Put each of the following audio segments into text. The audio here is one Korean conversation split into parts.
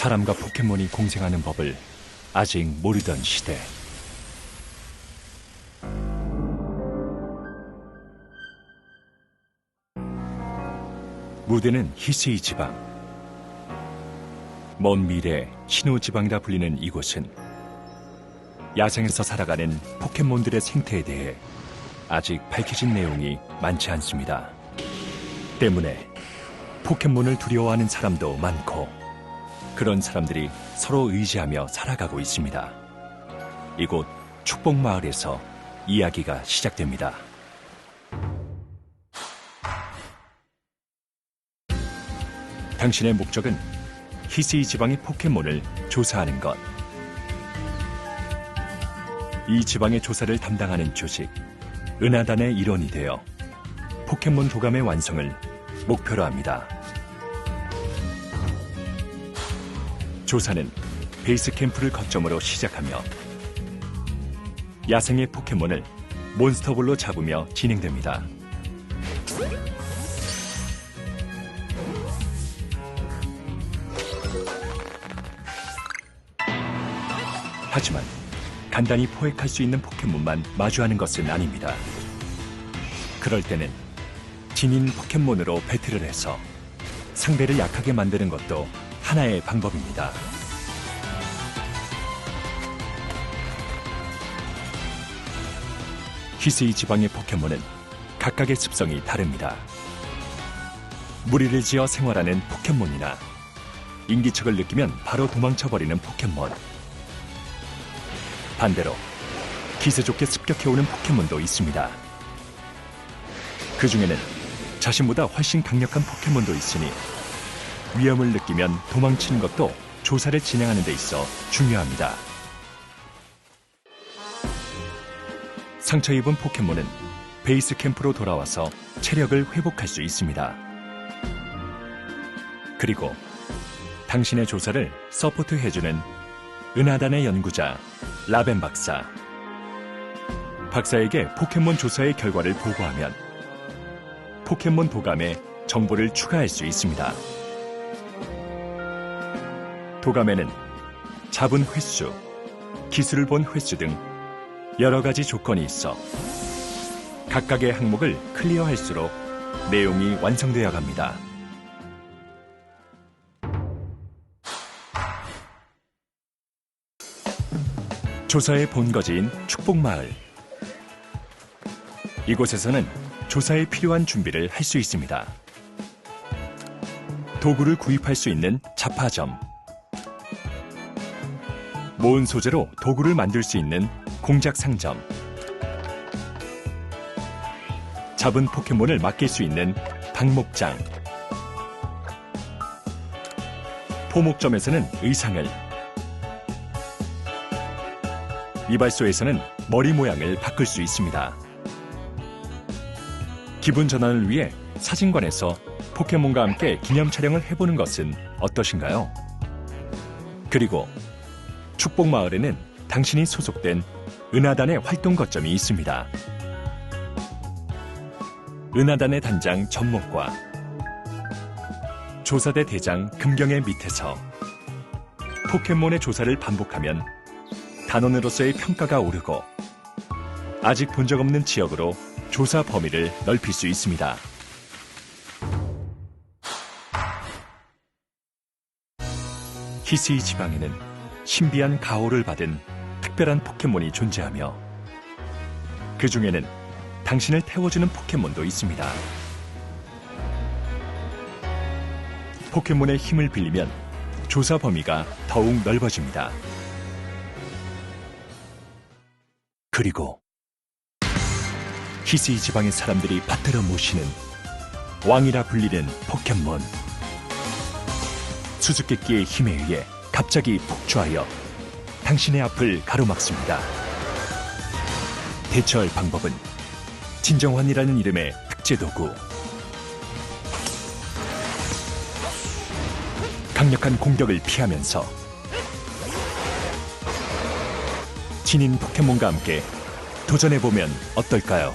사람과 포켓몬이 공생하는 법을 아직 모르던 시대. 무대는 히스이 지방. 먼 미래 신호 지방이라 불리는 이곳은 야생에서 살아가는 포켓몬들의 생태에 대해 아직 밝혀진 내용이 많지 않습니다. 때문에 포켓몬을 두려워하는 사람도 많고 그런 사람들이 서로 의지하며 살아가고 있습니다. 이곳 축복마을에서 이야기가 시작됩니다. 당신의 목적은 히스이 지방의 포켓몬을 조사하는 것. 이 지방의 조사를 담당하는 조직, 은하단의 일원이 되어 포켓몬 도감의 완성을 목표로 합니다. 조사는 베이스 캠프를 거점으로 시작하며 야생의 포켓몬을 몬스터볼로 잡으며 진행됩니다. 하지만 간단히 포획할 수 있는 포켓몬만 마주하는 것은 아닙니다. 그럴 때는 진인 포켓몬으로 배틀을 해서 상대를 약하게 만드는 것도 하나의 방법입니다. 히스이 지방의 포켓몬은 각각의 습성이 다릅니다. 무리를 지어 생활하는 포켓몬이나 인기척을 느끼면 바로 도망쳐버리는 포켓몬. 반대로 기세 좋게 습격해오는 포켓몬도 있습니다. 그 중에는 자신보다 훨씬 강력한 포켓몬도 있으니 위험을 느끼면 도망치는 것도 조사를 진행하는 데 있어 중요합니다. 상처 입은 포켓몬은 베이스 캠프로 돌아와서 체력을 회복할 수 있습니다. 그리고 당신의 조사를 서포트 해주는 은하단의 연구자 라벤 박사. 박사에게 포켓몬 조사의 결과를 보고하면 포켓몬 도감에 정보를 추가할 수 있습니다. 도감에는 잡은 횟수, 기술을 본 횟수 등 여러 가지 조건이 있어 각각의 항목을 클리어할수록 내용이 완성되어 갑니다. 조사의 본거지인 축복마을. 이곳에서는 조사에 필요한 준비를 할 수 있습니다. 도구를 구입할 수 있는 잡화점. 모은 소재로 도구를 만들 수 있는 공작 상점. 잡은 포켓몬을 맡길 수 있는 방목장. 포목점에서는 의상을, 이발소에서는 머리 모양을 바꿀 수 있습니다. 기분 전환을 위해 사진관에서 포켓몬과 함께 기념 촬영을 해보는 것은 어떠신가요? 그리고 축복마을에는 당신이 소속된 은하단의 활동 거점이 있습니다. 은하단의 단장 전목과 조사대 대장 금경의 밑에서 포켓몬의 조사를 반복하면 단원으로서의 평가가 오르고 아직 본 적 없는 지역으로 조사 범위를 넓힐 수 있습니다. 히스이 지방에는 신비한 가호를 받은 특별한 포켓몬이 존재하며 그 중에는 당신을 태워주는 포켓몬도 있습니다. 포켓몬의 힘을 빌리면 조사 범위가 더욱 넓어집니다. 그리고 히스이 지방의 사람들이 받들어 모시는 왕이라 불리는 포켓몬 수수께끼의 힘에 의해 갑자기 폭주하여 당신의 앞을 가로막습니다. 대처할 방법은 진정환이라는 이름의 특제 도구 강력한 공격을 피하면서 신인 포켓몬과 함께 도전해보면 어떨까요?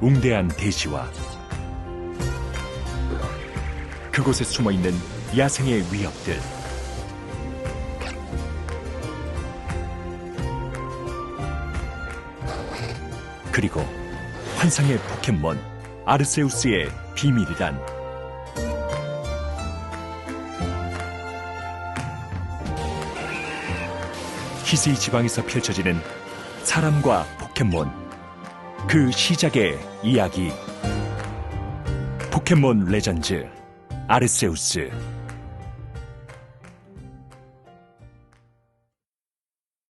웅대한 대지와 그곳에 숨어 있는 야생의 위협들. 그리고 환상의 포켓몬 아르세우스의 비밀이란 희스이 지방에서 펼쳐지는 사람과 포켓몬 그 시작의 이야기. 포켓몬 레전드 아르세우스